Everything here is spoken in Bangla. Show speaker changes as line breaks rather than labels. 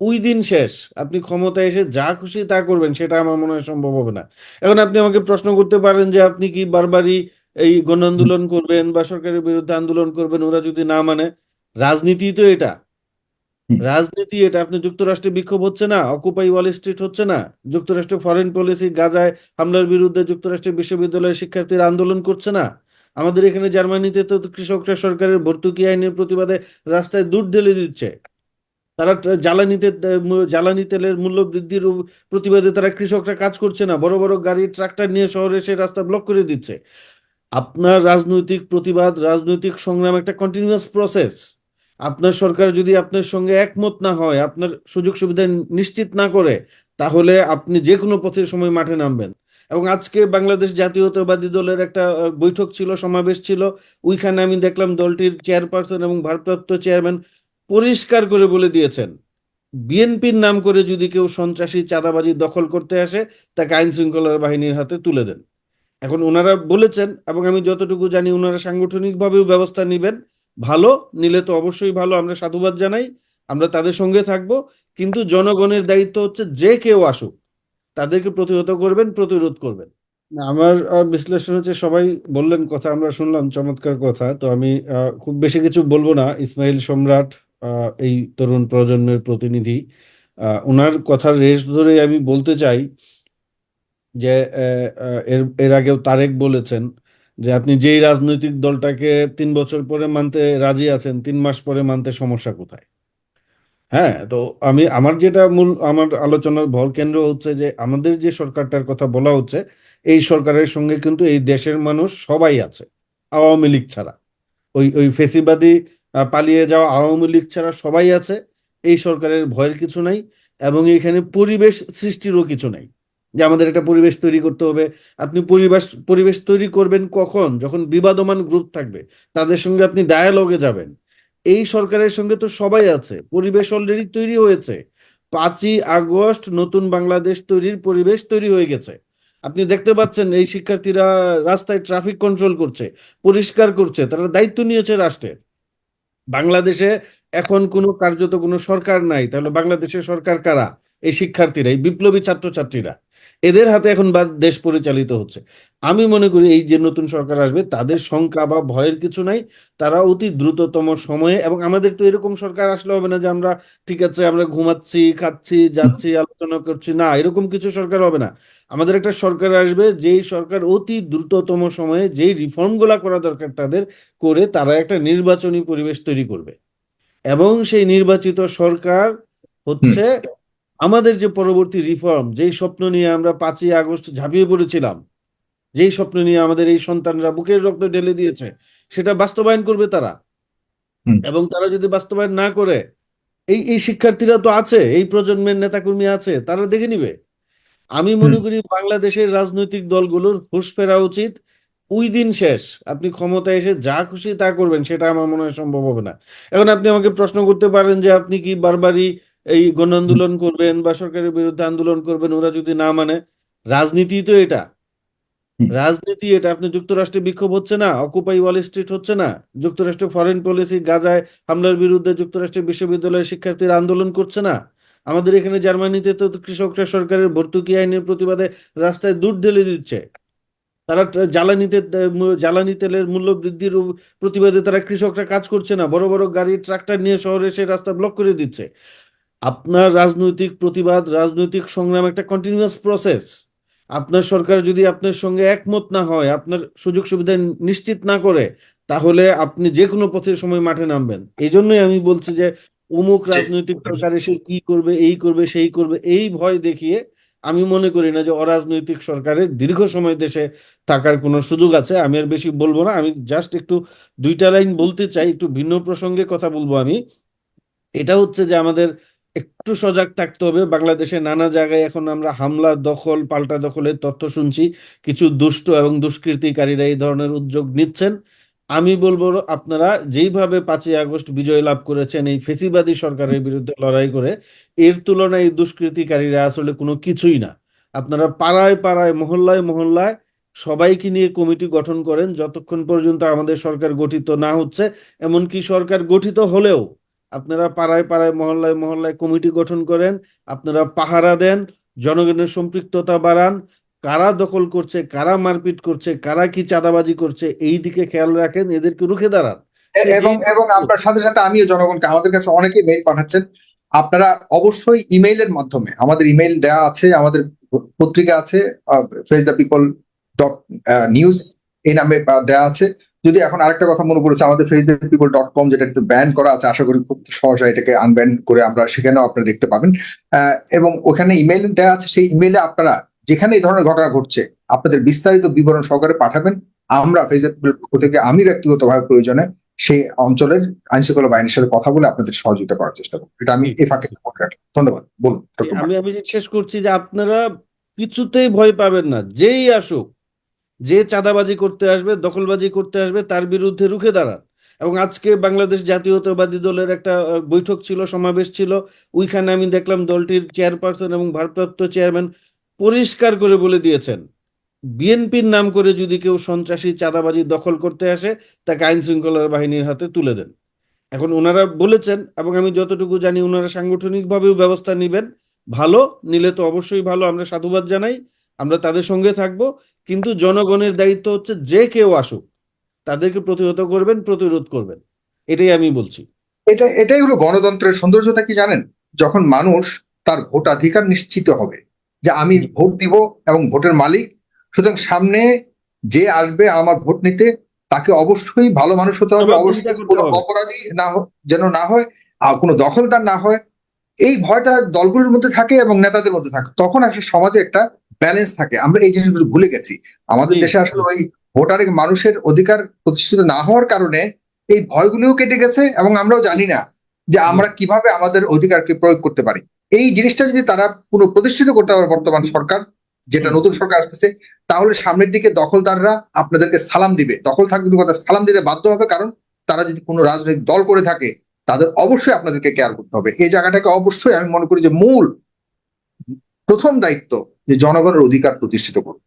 ওই দিন শেষ। আপনি ক্ষমতায় এসে যা খুশি তা করবেন সেটা আমার মনে হয় সম্ভব হবে না। এখন আপনি আমাকে প্রশ্ন করতে পারেন যে আপনি কি বারবারই এই গণ আন্দোলন করবেন বা সরকারের বিরুদ্ধে আন্দোলন করবেন ওরা যদি না মানে? রাজনীতি তো এটা। রাজনীতি এটা। আপনি যুক্তরাষ্ট্রে বিক্ষোভ হচ্ছে না? অকুপাই ওয়াল স্ট্রিট হচ্ছে না? যুক্তরাষ্ট্র ফরেন পলিসি গাজায় হামলার বিরুদ্ধে যুক্তরাষ্ট্রের বিশ্ববিদ্যালয়ের শিক্ষার্থীরা আন্দোলন করছে না? আমাদের এখানে জার্মানিতে তো কৃষকরা সরকারের ভর্তুকি আইনের প্রতিবাদে রাস্তায় দুধ ঢেলে দিচ্ছে। তারা জ্বালানিতে জ্বালানি তেলের মূল্য বৃদ্ধির প্রতিবাদে তারা কৃষকরা কাজ করছে না। বড় বড় গাড়ি, ট্রাক্টর নিয়ে শহরে এসে রাস্তা ব্লক করে দিচ্ছে। আপনার রাজনৈতিক প্রতিবাদ, রাজনৈতিক সংগ্রাম একটা কন্টিনিউয়াস প্রসেস আপনার সরকার যদি আপনার সঙ্গে একমত না হয়, আপনার সুযোগ সুবিধা নিশ্চিত না করে, তাহলে আপনি যে কোনো পথের সময় মাঠে নামবেন। এবং আজকে বাংলাদেশ জাতীয়তাবাদী দলের একটা বৈঠক ছিল, সমাবেশ ছিল। ওইখানে আমি দেখলাম দলটির চেয়ারপারসন এবং ভারপ্রাপ্ত চেয়ারম্যান পরিষ্কার করে বলে দিয়েছেন। বিএনপির নাম করে যদি কেউ সন্ত্রাসী চাঁদাবাজি দখল করতে আসে, তাকে আইন শৃঙ্খলা বাহিনীর হাতে তুলে দেন। এখন ওনারা বলেছেন, এবং আমি যতটুকু জানি ওনারা সাংগঠনিকভাবেও ব্যবস্থা নেবেন। ভালো, নিলে তো অবশ্যই ভালো, আমরা সাধুবাদ জানাই, আমরা তাদের সঙ্গে থাকব। কিন্তু জনগণের দায়িত্ব হচ্ছে যে কেউ আসুক, তাদেরকে প্রতিহত করবেন, প্রতিরোধ করবেন। আমার বিশ্লেষণ হচ্ছে সবাই বললেন কথা, আমরা শুনলাম, চমৎকার কথা। তো আমি খুব বেশি কিছু বলব না। ইসমাইল সম্রাট এই তরুণ প্রজন্মের প্রতিনিধি। ওনার কথার রেশ ধরে আমি বলতে চাই যে এর এর আগেও তারেক বলেছেন যে, আপনি যেই রাজনৈতিক দলটাকে তিন বছর পরে মানতে রাজি আছেন, তিন মাস পরে মানতে সমস্যা কোথায়? হ্যাঁ তো আমি, আমার যেটা মূল, আমার আলোচনার ভর কেন্দ্র হচ্ছে যে, আমাদের যে সরকারটার কথা বলা হচ্ছে, এই সরকারের সঙ্গে কিন্তু এই দেশের মানুষ সবাই আছে, আওয়ামী লীগ ছাড়া। ওই ওই ফেসিবাদী পালিয়ে যাওয়া আওয়ামী লীগ ছাড়া সবাই আছে। এই সরকারের ভয়ের কিছু নাই এবং এখানে পরিবেশ সৃষ্টিরও কিছু নাই। যে আমাদের একটা পরিবেশ তৈরি করতে হবে। আপনি পরিবেশ পরিবেশ তৈরি করবেন কখন? যখন বিবাদমান গ্রুপ থাকবে, তাদের সঙ্গে আপনি ডায়ালগে যাবেন। এই সরকারের সঙ্গে তো সবাই আছে। পরিবেশ অলরেডি তৈরি হয়েছে। পাঁচই আগস্ট নতুন বাংলাদেশ তৈরির পরিবেশ তৈরি হয়ে গেছে। আপনি দেখতে পাচ্ছেন এই শিক্ষার্থীরা রাস্তায় ট্রাফিক কন্ট্রোল করছে, পরিষ্কার করছে, তারা দায়িত্ব নিয়েছে রাষ্ট্রের। বাংলাদেশে এখন কোনো কার্যত কোনো সরকার নাই তাহলে বাংলাদেশের সরকার কারা? এই শিক্ষার্থীরা এই বিপ্লবী ছাত্রছাত্রীরা এদের হাতে এখন বা দেশ পরিচালিত হচ্ছে। আমি মনে করি এই যে নতুন সরকার আসবে তাদের শঙ্কা বা ভয়ের কিছু নাই। তারা অতি দ্রুততম সময়ে এবং আমাদের তো এরকম সরকার আসলে হবে না যে আমরা ঠিক আছে আমরা ঘুমাচ্ছি খাচ্ছি যাচ্ছি আলোচনা করছি। না এরকম কিছু সরকার হবে না। আমাদের একটা সরকার আসবে যেই সরকার অতি দ্রুততম সময়ে যেই রিফর্মগুলা করা দরকার তাদের করে তারা একটা নির্বাচনী পরিবেশ তৈরি করবে। এবং সেই নির্বাচিত সরকার হচ্ছে আমাদের যে পরবর্তী রিফর্ম যেই স্বপ্ন নিয়ে আমরা পাঁচই আগস্ট ঝাঁপিয়ে পড়েছিলাম যেই স্বপ্ন নিয়ে আমাদের এই সন্তানরা বুকের রক্ত ঢেলে দিয়েছে সেটা বাস্তবায়ন করবে তারা। এবং তারা যদি বাস্তবায়ন না করে এই এই শিক্ষার্থীরা তো আছে এই প্রজন্মের নেতাকর্মী আছে তারা দেখে নিবে। আমি মনে করি বাংলাদেশের রাজনৈতিক দলগুলোর হুঁশ ফেরা উচিত ওই দিন শেষ আপনি ক্ষমতায় এসে যা খুশি তা করবেন সেটা আমার মনে হয় সম্ভব হবে না। এখন আপনি আমাকে প্রশ্ন করতে পারেন যে আপনি কি বারবারই এই গণ আন্দোলন করবেন বা সরকারের বিরুদ্ধে আন্দোলন করবেন ওরা যদি না মানে রাজনীতি তো এটা। রাজনীতি এটা আপনি যুক্তরাষ্ট্রে বিক্ষোভ হচ্ছে না অকুপাই ওয়াল স্ট্রিট হচ্ছে না যুক্তরাষ্ট্র ফরেন পলিসি গাজায় হামলার বিরুদ্ধে যুক্তরাষ্ট্রের বিশ্ববিদ্যালয়ের শিক্ষার্থীরা আন্দোলন করছে না। আমাদের এখানে জার্মানিতে তো কৃষকরা সরকারের ভর্তুকি আইনের প্রতিবাদে রাস্তায় দুধ ঢেলে দিচ্ছে। তারা জ্বালানিতে জ্বালানি তেলের মূল্য বৃদ্ধির প্রতিবাদে তারা কৃষকরা কাজ করছে না বড় বড় গাড়ি ট্রাক্টর নিয়ে শহরে সেই রাস্তা ব্লক করে দিচ্ছে। আপনার রাজনৈতিক প্রতিবাদ রাজনৈতিক সংগ্রাম একটা কন্টিনিউয়াস প্রসেস আপনার সরকার যদি আপনার সঙ্গে একমত না হয় আপনার সুযোগ সুবিধা নিশ্চিত না করে তাহলে আপনি যে কোনো পথের সময় মাঠে নামবেন। এই জন্যই আমি বলছি যে অমুক রাজনৈতিক সরকার এসে কি করবে এই করবে সেই করবে এই ভয় দেখিয়ে আমি মনে করি না যে অরাজনৈতিক সরকারের দীর্ঘ সময় দেশে থাকার কোনো সুযোগ আছে। আমি আর বেশি বলব না। আমি জাস্ট একটু দুইটা লাইন বলতে চাই একটু ভিন্ন প্রসঙ্গে কথা বলব আমি। এটা হচ্ছে যে আমাদের একটু সজাগ থাকতে হবে। বাংলাদেশে নানা জায়গায় এখন আমরা হামলা, দখল, পাল্টা দখলের তথ্য শুনছি। কিছু দুষ্ট এবং দুষ্কৃতিকারীরা এই ধরনের উদ্যোগ নিচ্ছেন। আমি বলব আপনারা, যেইভাবে পাঁচই আগস্ট বিজয় লাভ করেছেন, এই ফেসিবাদী সরকারের বিরুদ্ধে লড়াই করে, এর তুলনায় এই দুষ্কৃতিকারীরা আসলে কোনো কিছুই না। আপনারা পাড়ায় পাড়ায়, মহল্লায় মহল্লায় সবাইকে নিয়ে কমিটি গঠন করেন। যতক্ষণ পর্যন্ত আমাদের সরকার গঠিত না হচ্ছে, এমনকি সরকার গঠিত হলেও আপনারা পাড়ায় পাড়ায় মহল্লায় মহল্লায় কমিটি গঠন করেন আপনারা পাহারা দেন জনগণের সম্পৃক্ততা বাড়ান কারা দখল করছে কারা মারপিট করছে কারা কি চাঁদাবাজি করছে এই দিকে খেয়াল রাখেন এদেরকে রুখে দাঁড়ান।
এবং এবং আপনার সাথে সাথে আমিও জনগণকে আমাদের কাছে অনেকেই মেইল পাঠাচ্ছেন আপনারা অবশ্যই ইমেইলের মাধ্যমে আমাদের ইমেইল দেয়া আছে আমাদের পত্রিকা আছে face the people dot news এই নামে দেওয়া আছে যদি এখন আরেকটা কথা মনে পড়েছে আমাদের ফেসবুক পিপল ডট কম যেটা কিন্তু ব্যান করা আছে আশা করি খুব সহজে এটাকে আনব্যান করে আমরা সেখানেও আপনারা দেখতে পাবেন। এবং ওখানে ইমেইল দেওয়া আছে সেই ইমেইলে আপনারা যেখানে এই ধরনের ঘটনা ঘটছে আপনাদের বিস্তারিত বিবরণ সহকারে পাঠাবেন। আমরা ফেস দ্য পিপল পক্ষ থেকে আমি ব্যক্তিগতভাবে প্রয়োজনে সেই অঞ্চলের আইন শৃঙ্খলা বাহিনীর সাথে কথা বলে আপনাদের সহযোগিতা করার চেষ্টা করব। এটা আমি এ ফাঁকে ধন্যবাদ। বলুন
আমি আমি শেষ করছি যে আপনারা কিছুতেই ভয় পাবেন না যেই আসুক যে চাঁদাবাজি করতে আসবে, দখলবাজি করতে আসবে, তার বিরুদ্ধে রুখে দাঁড়ান। এবং আজকে বাংলাদেশ জাতীয়তাবাদী দলের একটা বৈঠক ছিল, সমাবেশ ছিল। ওইখানে আমি দেখলাম দলটির চেয়ারপারসন এবং ভারপ্রাপ্ত চেয়ারম্যান পরিষ্কার করে বলে দিয়েছেন, বিএনপির নাম করে যদি কেউ সন্ত্রাসী চাঁদাবাজি দখল করতে আসে, তাকে আইন শৃঙ্খলা বাহিনীর হাতে তুলে দেন। এখন ওনারা বলেছেন, এবং আমি যতটুকু জানি ওনারা সাংগঠনিকভাবেও ব্যবস্থা নেবেন। ভালো, নিলে তো অবশ্যই ভালো, আমরা সাধুবাদ জানাই, আমরা তাদের সঙ্গে থাকব। কিন্তু জনগণের দায়িত্ব হচ্ছে যে কেউ আসুক তাদেরকে প্রতিহত করবেন প্রতিরোধ করবেন। এটাই আমি বলছি।
এটা এটাই হলো গণতন্ত্রের সৌন্দর্যতা কি জানেন? যখন মানুষ তার ভোটাধিকার নিশ্চিত হবে যে আমি ভোট দিব এবং ভোটের মালিক সুতরাং সামনে যে আসবে আমার ভোট নিতে তাকে অবশ্যই ভালো মানুষ হতে হবে অবশ্যই কোনো অপরাধী না যেন না হয় আর কোনো দখলদার না হয় এই ভয়টা দলগুলোর মধ্যে থাকে এবং নেতাদের মধ্যে থাকে। তখন একটা সমাজে একটা ব্যালেন্স থাকে। আমরা এই জিনিসগুলো ভুলে গেছি। আমাদের দেশে আসলে ওই ভোটারে মানুষের অধিকার প্রতিষ্ঠিত না হওয়ার কারণে এই ভয়গুলিও কেটে গেছে এবং আমরাও জানি না যে আমরা কীভাবে আমাদের অধিকারকে প্রয়োগ করতে পারি। এই জিনিসটা যদি তারা পুনঃ প্রতিষ্ঠিত করতে পারে বর্তমান সরকার যেটা নতুন সরকার আসতেছে তাহলে সামনের দিকে দখলদাররা আপনাদেরকে সালাম দিবে। দখল থাকবে কথা সালাম দিতে বাধ্য হবে কারণ তারা যদি কোনো রাজনৈতিক দল করে থাকে তাদের অবশ্যই আপনাদেরকে কেয়ার করতে হবে। এই জায়গাটাকে অবশ্যই আমি মনে করি যে মূল প্রথম দায়িত্ব যে জনগণের অধিকার প্রতিষ্ঠিত করুন।